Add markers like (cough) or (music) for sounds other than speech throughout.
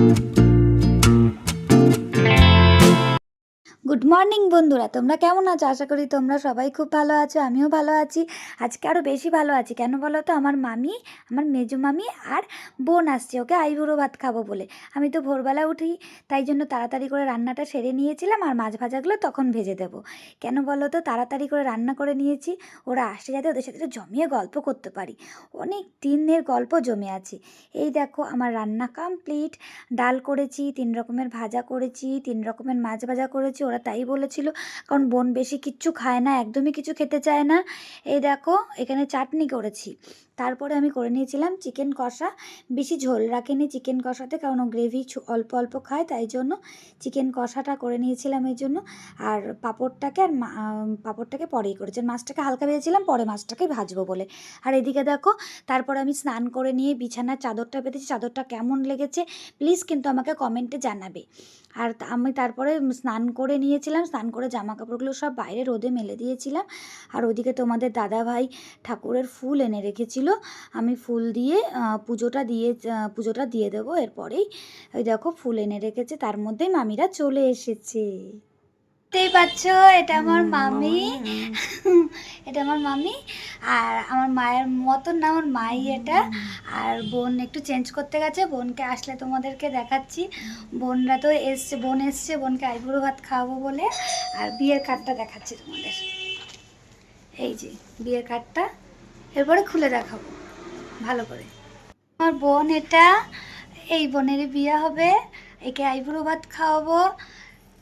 thank you. Morning বন্ধুরা, তোমরা কেমন আছো? আশা করি তোমরা সবাই খুব ভালো আছো, আমিও ভালো আছি। আজকে আরও বেশি ভালো আছি। কেন বলো তো আমার মামি, আমার মেজো মামি আর বোন আসছে, ওকে আইবুড়ো ভাত খাব বলে। আমি তো ভোরবেলা উঠি, তাই জন্য তাড়াতাড়ি করে রান্নাটা সেরে নিয়েছিলাম আর মাছ ভাজাগুলো তখন ভেজে দেবো। কেন বলো তো তাড়াতাড়ি করে রান্না করে নিয়েছি, ওরা আসছে যাতে ওদের সাথে জমিয়ে গল্প করতে পারি। অনেক দিনের গল্প জমে আছে। এই দেখো, আমার রান্না কমপ্লিট ডাল করেছি, তিন রকমের ভাজা করেছি, তিন রকমের মাছ ভাজা করেছি, ওরা তাই বলেছিল। কারণ বোন বেশি কিচ্ছু খায় না, একদমই কিছু খেতে চায় না। এই দেখো, এখানে চাটনি করেছি। তারপরে আমি করে নিয়েছিলাম চিকেন কষা। বেশি ঝোল রাখেনি চিকেন কষাতে, কারণ গ্রেভি অল্প অল্প খায়, তাই জন্য চিকেন কষাটা করে নিয়েছিলাম এই জন্য। আর পাঁপড়টাকে আর পাঁপড়টাকে পরেই করেছি। আর মাছটাকে হালকা ভেজেছিলাম, পরে মাছটাকে ভাজবো বলে। আর এদিকে দেখো, তারপর আমি স্নান করে নিয়ে বিছানার চাদরটা পেতেছি চাদরটা কেমন লেগেছে, প্লিজ কিন্তু আমাকে কমেন্টে জানাবে। আর আমি তারপরে স্নান করে নিয়েছিলাম, স্নান করে জামা কাপড়গুলো সব বাইরে রোদে মেলে দিয়েছিলাম। আর ওদিকে তোমাদের দাদা ভাই ঠাকুরের ফুল এনে রেখেছিল আমি ফুল দিয়ে পুজোটা দিয়ে পুজোটা দিয়ে দেবো। এরপরেই ওই দেখো ফুল এনে রেখেছে তার মধ্যেই মামিরা চলে এসেছে। দেখতেই পাচ্ছ এটা আমার মামি। (laughs) এটা আমার মামি। আর আমার মায়ের মতন না আমার মাই এটা। আর বোন একটু চেঞ্জ করতে গেছে বোনকে আসলে তোমাদেরকে দেখাচ্ছি। বোনরা তো এসছে বোন এসছে বোনকে আইবুড়ো ভাত খাওয়াবো বলে। আর বিয়ের কার্ডটা দেখাচ্ছি তোমাদের। এই যে বিয়ের কার্ডটা। এরপরে খুলে দেখাবো। ভালো করে। আমার বোন এটা, এই বোনের বিয়ে হবে, একে আইবুড়ো ভাত খাওয়াবো।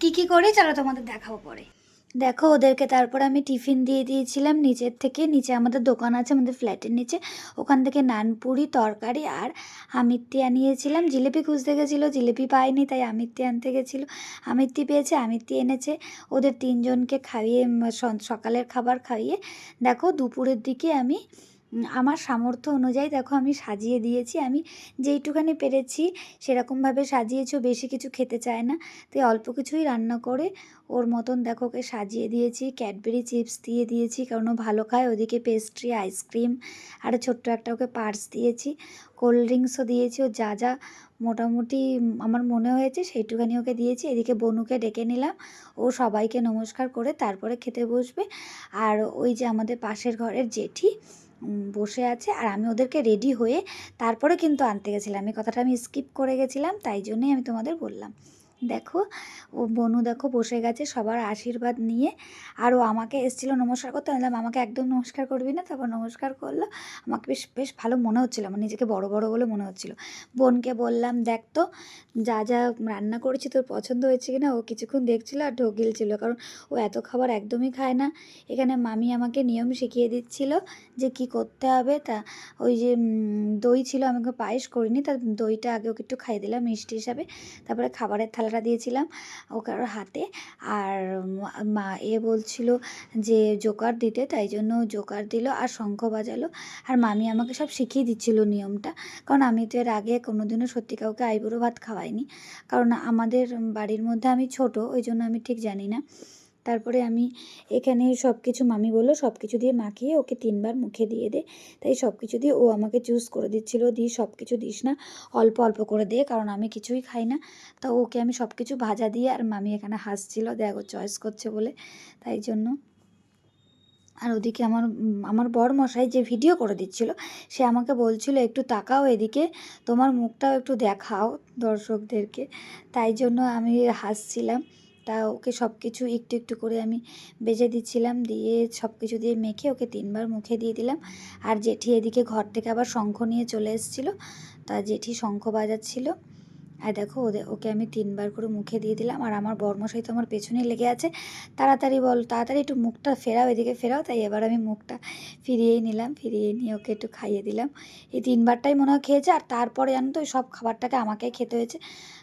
কি কি করি চলো তোমাদের দেখাবো পরে। দেখো, ওদেরকে তারপর আমি টিফিন দিয়ে দিয়েছিলাম। নিচের থেকে নিচে আমাদের দোকান আছে, আমাদের ফ্ল্যাটের নিচে। ওখান থেকে নানপুরি তরকারি আর আমিত্তি আনিয়েছিলাম। জিলেপি খুঁজতে গেছিল, জিলেপি পায়নি তাই আমিত্তি আনতে গেছিল। আমিত্তি পেয়েছে, আমিত্তি এনেছে। ওদের তিনজনকে খাইয়ে সকালের খাবার খাইয়ে, দেখো, দুপুরের দিকে আমি আমার সামর্থ্য অনুযায়ী দেখো আমি সাজিয়ে দিয়েছি, আমি যেইটুখানি পেরেছি সেরকমভাবে সাজিয়েছি, বেশি কিছু খেতে চায় না। তাই অল্প কিছুই রান্না করে ওর মতন দেখো ওকে সাজিয়ে দিয়েছি, ক্যাডবেরি চিপস দিয়ে দিয়েছি, কারণ ও ভালো খায়, ওদিকে পেস্ট্রি, আইসক্রিম, আর ছোট্ট একটা ওকে পার্স দিয়েছি, কোল্ড ড্রিঙ্কসও দিয়েছি ও যা যা মোটামুটি আমার মনে হয়েছে সেইটুখানি ওকে দিয়েছি, এদিকে বনুকে ডেকে নিলাম, ও সবাইকে নমস্কার করে তারপরে খেতে বসবে। আর ওই যে আমাদের পাশের ঘরের জেঠি বসে আছে আর আমি ওদেরকে রেডি হয়ে তারপরে কিন্তু আনতে গেছিলাম। এই কথাটা আমি স্কিপ করে গেছিলাম, তাই জন্যই আমি তোমাদের বললাম। দেখো, ও বনু দেখো বসে গেছে সবার আশীর্বাদ নিয়ে। আর ও আমাকে এসেছিল নমস্কার করতে। আমি আমাকে একদম নমস্কার করবি না? তারপর নমস্কার করল। আমাকে বেশ বেশ ভালো মনে হচ্ছিল আমার নিজেকে বড় বড় বলে মনে হচ্ছিল। বোনকে বললাম, দেখ তো, যা যা রান্না করেছি, তোর পছন্দ হয়েছে কিনা? ও কিছুক্ষণ দেখছিলো আর ঢোক গিলছিল কারণ ও এত খাবার একদমই খায় না। এখানে মামি আমাকে নিয়ম শিখিয়ে দিচ্ছিল যে কি করতে হবে। তা ওই যে দই ছিল আমাকে পায়েস করিনি। তার দইটা আগে ওকে একটু খাইয়ে দিলাম মিষ্টি হিসাবে। তারপরে খাবারের থালাটা দিয়েছিলাম ও কারোর হাতে। আর মা- এ বলছিল যে জোকার দিতে, তাই জন্য জোকার দিল আর শঙ্খ বাজালো। আর মামি আমাকে সব শিখিয়ে দিচ্ছিল নিয়মটা। কারণ আমি তো এর আগে কোনোদিনও সত্যি কাউকে আইবুড়ো ভাত খাওয়াইনি। কারণ আমাদের বাড়ির মধ্যে আমি ছোট, ওই জন্য আমি ঠিক জানি না। তারপরে আমি এখানে সব কিছু মামি বলল সব কিছু দিয়ে মাখিয়ে ওকে তিনবার মুখে দিয়ে দে। তাই সব কিছু দিয়ে ও আমাকে চুজ করে দিচ্ছিল দিয়ে সব কিছু দিস না, অল্প অল্প করে দে, কারণ আমি কিছুই খাই না। তা ওকে আমি সব কিছু ভাজা দিয়ে আর মামি এখানে হাসছিল, দেখো চয়েস করছে বলে। তাই জন্য। আর ওদিকে আমার আমার বর মশাই যে ভিডিও করে দিচ্ছিল, সে আমাকে বলছিল, একটু তাকাও এদিকে, তোমার মুখটাও একটু দেখাও দর্শকদেরকে। তাই জন্য আমি হাসছিলাম। তা ওকে সব কিছু একটু একটু করে আমি বেজে দিচ্ছিলাম। দিয়ে সব কিছু দিয়ে মেখে ওকে তিনবার মুখে দিয়ে দিলাম। আর জেঠি এদিকে ঘর থেকে আবার শঙ্খ নিয়ে চলে এসেছিল। তা জেঠি শঙ্খ বাজাচ্ছিল। আর দেখো ওদের ওকে আমি তিনবার করে মুখে দিয়ে দিলাম। আর আমার বর্মশাই তো আমার পেছনেই লেগে আছে। তাড়াতাড়ি বল, তাড়াতাড়ি একটু মুখটা ফেরাও, এদিকে ফেরাও। তাই এবার আমি মুখটা ফিরিয়েই নিলাম, ফিরিয়ে নিয়ে ওকে একটু খাইয়ে দিলাম। এই তিনবারটাই মনে হয় খেয়েছে। আর তারপরে জানো তো সব খাবারটাকে আমাকেই খেতে হয়েছে।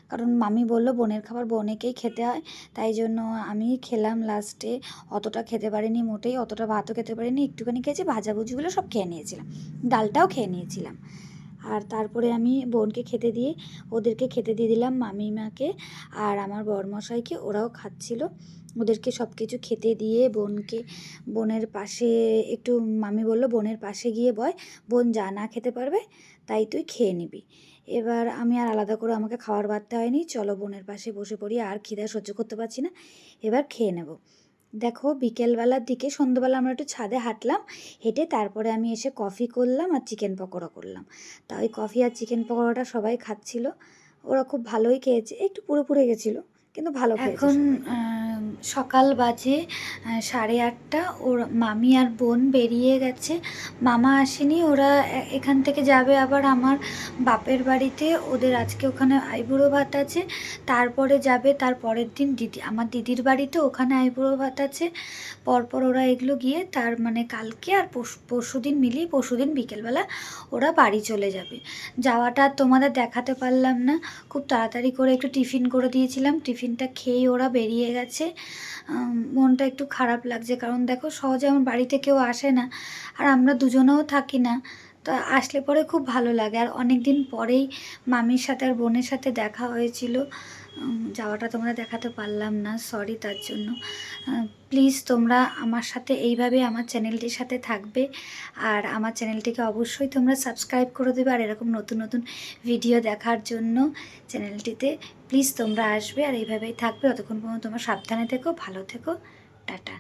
কারণ মামি বলল, বোনের খাবার বোনেকেই খেতে হয়। তাই জন্য আমি খেলাম লাস্টে। অতটা খেতে পারিনি মোটেই, অতটা ভাতও খেতে পারিনি, একটুখানি খেয়েছি, ভাজাভুজিগুলো সব খেয়ে নিয়েছিলাম। ডালটাও খেয়ে নিয়েছিলাম। আর তারপরে আমি বোনকে খেতে দিয়ে, ওদেরকে খেতে দিয়ে দিলাম মামিমাকে আর আমার বরমশাইকে, ওরাও খাচ্ছিল। ওদেরকে সব কিছু খেতে দিয়ে বোনকে, বোনের পাশে, একটু মামি বলল, বোনের পাশে গিয়ে বয়, বোন যা না খেতে পারবে, তাই তুই খেয়ে নিবি। এবার আমি আর আলাদা করে আমাকে খাবার বাড়তে হয়নি। চলো বোনের পাশে বসে পড়ি আর খিদা সহ্য করতে পারছি না। এবার খেয়ে নেব। দেখো বিকেলবেলার দিকে সন্ধ্যেবেলা আমরা একটু ছাদে হাঁটলাম হেঁটে তারপরে আমি এসে কফি করলাম আর চিকেন পকোড়া করলাম। তা ওই কফি আর চিকেন পকোড়াটা সবাই খাচ্ছিল। ওরা খুব ভালোই খেয়েছে একটু পুরো পুড়ে গেছিল কিন্তু ভালো এখন সকাল বাজে সাড়ে আটটা। ওর মামি আর বোন বেরিয়ে গেছে। মামা আসেনি, ওরা এখান থেকে যাবে আবার আমার বাপের বাড়িতে। ওদের আজকে ওখানে আইবুড়ো ভাত আছে, তারপরে যাবে তার পরের দিন দিদি, আমার দিদির বাড়িতে ওখানে আইবুড়ো ভাত আছে। পরপর ওরা এগুলো গিয়ে তার মানে কালকে আর পরশু দিন মিলিয়ে পরশু দিন বিকেলবেলা ওরা বাড়ি চলে যাবে। যাওয়াটা তোমাদের দেখাতে পারলাম না। খুব তাড়াতাড়ি করে একটু টিফিন করে দিয়েছিলাম। টিফিনটা খেয়ে ওরা বেরিয়ে গেছে। মনটা একটু খারাপ লাগছে। কারণ দেখো, সহজে আমার বাড়িতে কেউ আসে না, আর আমরা দুজনেও থাকি না। তো আসলে পরে খুব ভালো লাগে। আর অনেক দিন পরেই মামির সাথে আর বোনের সাথে দেখা হয়েছিল। যাওয়াটা তোমরা দেখাতে পারলাম না সরি তার জন্য। প্লিজ তোমরা আমার সাথে এইভাবে আমার চ্যানেলটির সাথে থাকবে। আর আমার চ্যানেলটিকে অবশ্যই তোমরা সাবস্ক্রাইব করে দেবে। আর এরকম নতুন নতুন ভিডিও দেখার জন্য চ্যানেলটিতে প্লিজ তোমরা আসবে আর এইভাবেই থাকবে। অতক্ষণ পর্যন্ত তোমরা সাবধানে থেকো ভালো থেকো। টাটা।